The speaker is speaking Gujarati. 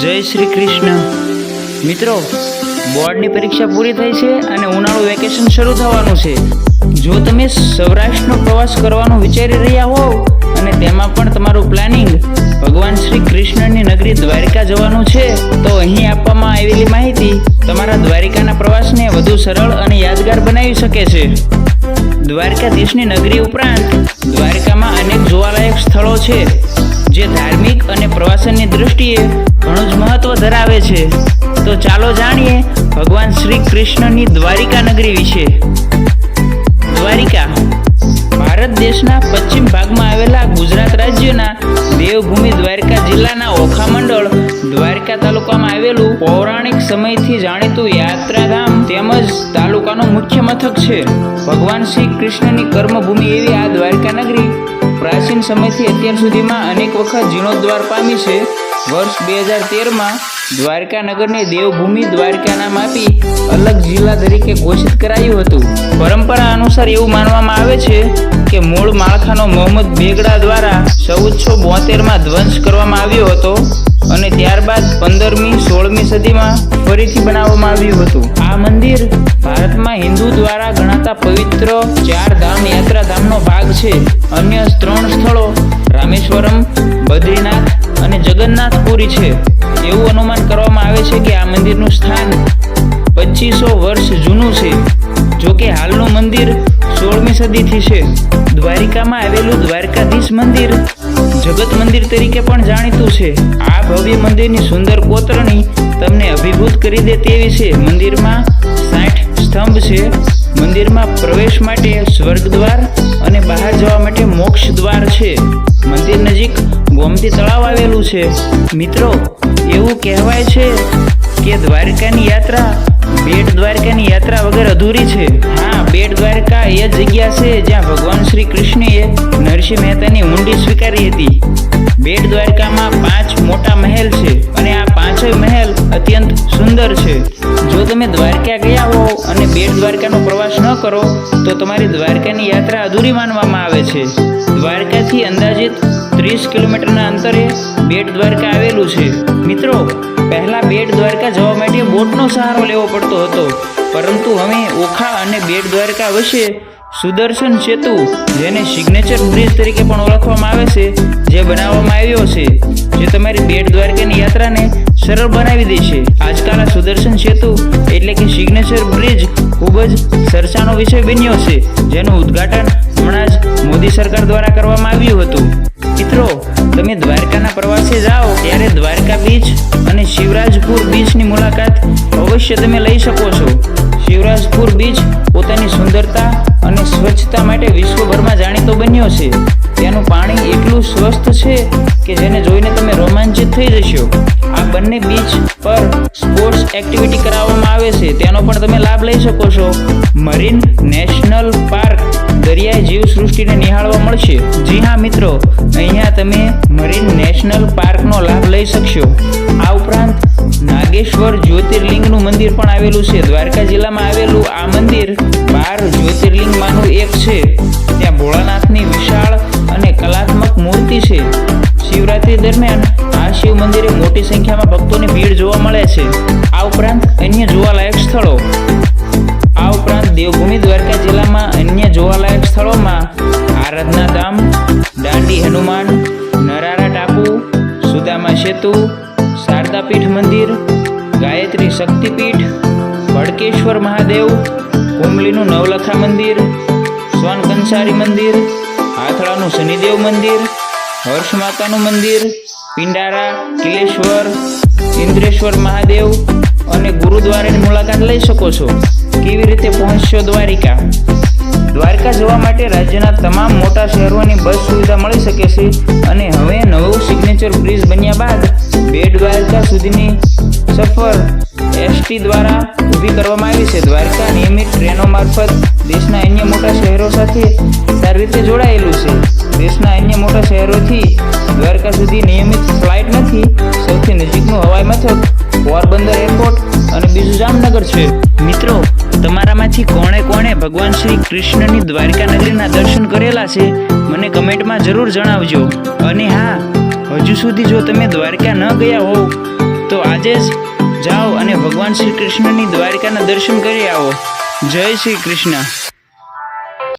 જય શ્રી કૃષ્ણ. મિત્રો, બોર્ડની પરીક્ષા પૂરી થઈ છે અને ઉનાળુ વેકેશન શરૂ થવાનું છે. જો તમે સૌરાષ્ટ્રનો પ્રવાસ કરવાનું વિચારી રહ્યા હોવ અને તેમાં પણ તમારું પ્લાનિંગ ભગવાન શ્રી કૃષ્ણની નગરી દ્વારિકા જવાનું છે, તો અહીં આપવામાં આવેલી માહિતી તમારા દ્વારિકાના પ્રવાસને વધુ સરળ અને યાદગાર બનાવી શકે છે. દ્વારકાધીશની નગરી ઉપરાંત દ્વારકામાં અનેક જોવાલાયક સ્થળો છે. જે ધાર્મિક અને પ્રવાસનની દ્રષ્ટિએ ઘણું જ મહત્વ ધરાવે છે. તો ચાલો જાણીએ ભગવાન શ્રી કૃષ્ણની દ્વારિકા નગરી વિશે. દ્વારિકા ભારત દેશના પશ્ચિમ ભાગમાં આવેલા ગુજરાત રાજ્યના દેવભૂમિ દ્વારકા જિલ્લાના ઓખા મંડળ દ્વારકા તાલુકામાં આવેલું પૌરાણિક સમયથી જાણીતું યાત્રાધામ તેમજ તાલુકાનું મુખ્ય મથક છે. ભગવાન શ્રી કૃષ્ણની કર્મભૂમિ એવી આ દ્વારકા નગરી પ્રાચીન સમયથી અત્યાર સુધીમાં અનેક વખત જીર્ણોદ્વાર પામી છે. વર્ષ બે હજાર તેરમાં દ્વારકા નગરને દેવભૂમિ દ્વારકા નામ આપી અલગ જિલ્લા તરીકે ઘોષિત કરાયું હતું. પરંપરા અનુસાર એવું માનવામાં આવે છે કે મૂળ માળખાનો મોહમ્મદ બેગડા દ્વારા ચૌદસો બોતેરમાં ધ્વંસ કરવામાં આવ્યો હતો. અને ત્યારબાદ પંદરમી, સોળમી સદીમાં ફરીથી બનાવવામાં આવ્યું હતું. આ મંદિર ભારતમાં હિન્દુ દ્વારા ગણાતા પવિત્ર ચાર ધામ યાત્રાધામનો ભાગ છે. અન્ય ત્રણ સ્થળો રામેશ્વરમ, બદ્રીનાથ અને જગન્નાથપુરી છે. એવું અનુમાન કરવામાં આવે છે કે આ મંદિરનું સ્થાન પચીસો વર્ષ જૂનું છે. જો કે હાલનું મંદિર સોળમી સદીથી છે. દ્વારિકામાં આવેલું દ્વારકાધીશ મંદિર જગત મંદિર તરીકે પણ જાણીતું છે. આ ભવ્ય મંદિરની સુંદર કોતરણી તમને અભિભૂત કરી દે તેવી છે. મંદિરમાં સાઠ સ્તંભ છે. મંદિરમાં પ્રવેશ માટે સ્વર્ગદ્વાર અને બહાર જવા માટે મોક્ષ દ્વાર છે. મંદિર નજીક ગોમતી તળાવ આવેલું છે. મિત્રો, એવું કહેવાય છે કે દ્વારકાની યાત્રા, બેટ દ્વારકાની યાત્રા વગર અધૂરી છે. હા, બેટ દ્વારકા એ જગ્યા છે જ્યાં ભગવાન શ્રી કૃષ્ણએ નરસિંહ મહેતાની ઊંડી સ્વીકારી હતી. બેટ દ્વારકામાં પાંચ મોટા મહેલ છે અને આ પાંચેય મહેલ અત્યંત સુંદર છે. જો તમે દ્વારકા ગયા હો અને બેટ દ્વારકાનો પ્રવાસ ન કરો, તો તમારી દ્વારકાની યાત્રા અધૂરી માનવામાં આવે છે. દ્વારકાથી અંદાજિત ત્રીસ કિલોમીટરના અંતરે બેટ દ્વારકા આવેલું છે. મિત્રો, પહેલાં બેટ દ્વારકા જવા માટે બોટનો સહારો લેવો પડતો હતો. પરંતુ હવે ઓખા અને બેટ દ્વારકા વચ્ચે સુદર્શન સેતુ, જેને સિગ્નેચર બ્રિજ તરીકે પણ ઓળખવામાં આવે છે, જે બનાવવામાં આવ્યો છે. જે તમારી બેટ દ્વારકાની યાત્રાને સરળ બનાવી દેશે આજકાલ આ સુદર્શન સેતુ એટલે કે સિગ્નેચર બ્રિજ ખૂબ જ ચર્ચાનો વિષય બન્યો છે, જેનું ઉદ્ઘાટન હમણાં જ મોદી સરકાર દ્વારા કરવામાં આવ્યું હતું. તમે દ્વારકાના પ્રવાસે જાઓ ત્યારે દ્વારકા બીચ અને શિવરાજપુર બીચની મુલાકાત અવશ્ય તમે લઈ શકો છો. શિવરાજપુર બીચ પોતાની સુંદરતા અને સ્વચ્છતા માટે વિશ્વભરમાં જાણીતો બન્યો છે. ત્યાંનું પાણી એટલું સ્વસ્થ છે કે જેને જોઈને તમે રોમાંચિત થઈ જશો. આ બંને બીચ પર સ્પોર્ટ્સ એક્ટિવિટી કરાવવામાં આવે છે. તેનો પણ તમે લાભ લઈ શકો છો. Marine national park. દરિયાઈ જીવસૃષ્ટિને નિહાળવા મળશે? જી હા, મિત્રો. અહીંયા તમે મરીન નેશનલ પાર્કનો લાભ લઈ શકશો. આ ઉપરાંત નાગેશ્વર જ્યોતિર્લિંગનું મંદિર પણ આવેલું છે. દ્વારકા જિલ્લામાં આવેલું આ મંદિર બાર જ્યોતિર્લિંગમાંનું એક છે. ત્યાં ભોળાનાથની વિશાળ અને કલાત્મક મૂર્તિ છે. શિવરાત્રી દરમિયાન આ શિવ મંદિરે મોટી સંખ્યામાં ભક્તોની ભીડ જોવા મળે છે. આ ઉપરાંત અન્ય જોવાલાયક સ્થળો. આ ઉપરાંત દેવભૂમિ દ્વારકા જિલ્લામાં આરાધના ધામ દાંડી હનુમાન, નરારા ટાપુ, સુદામા સેતુ, શારદાપીઠ મંદિર, ગાયત્રી શક્તિપીઠ ભડકેશ્વર મહાદેવ કુંબલીનું નવલખા મંદિર, સ્વન કંસારી મંદિર, હાથળાનું શનિદેવ મંદિર, હર્ષ માતાનું મંદિર, પિંડારા, કિલેશ્વર, ઇન્દ્રેશ્વર મહાદેવ અને ગુરુદ્વારાની મુલાકાત લઈ શકો છો. કેવી રીતે પહોંચશો દ્વારિકા? દ્વારકા જવા માટે રાજ્યના તમામ મોટા શહેરોની બસ સુવિધા મળી શકે છે અને હવે નવું સિગ્નેચર બ્રિજ બન્યા બાદ બે દ્વારકા સુધીની સફર એસટી દ્વારા ઊભી કરવામાં આવી છે. દ્વારકા નિયમિત ટ્રેનો મારફત દેશના અન્ય મોટા શહેરો સાથે સારી રીતે જોડાયેલું છે. દેશના અન્ય મોટા શહેરોથી દ્વારકા સુધી નિયમિત ફ્લાઇટ નથી. સૌથી નજીકનું હવાઈ મથક પોરબંદર એરપોર્ટ અને બીજું જામનગર છે. મિત્રો, તમારામાંથી કોણે કોણે ભગવાન શ્રી કૃષ્ણની દ્વારકા નગરીના દર્શન કરેલા છે, મને કમેન્ટમાં જરૂર જણાવજો. અને હા, હજુ સુધી જો તમે દ્વારકા ન ગયા હોવ તો આજે જ જાઓ અને ભગવાન શ્રી કૃષ્ણની દ્વારિકાના દર્શન કરી આવો. જય શ્રી કૃષ્ણ.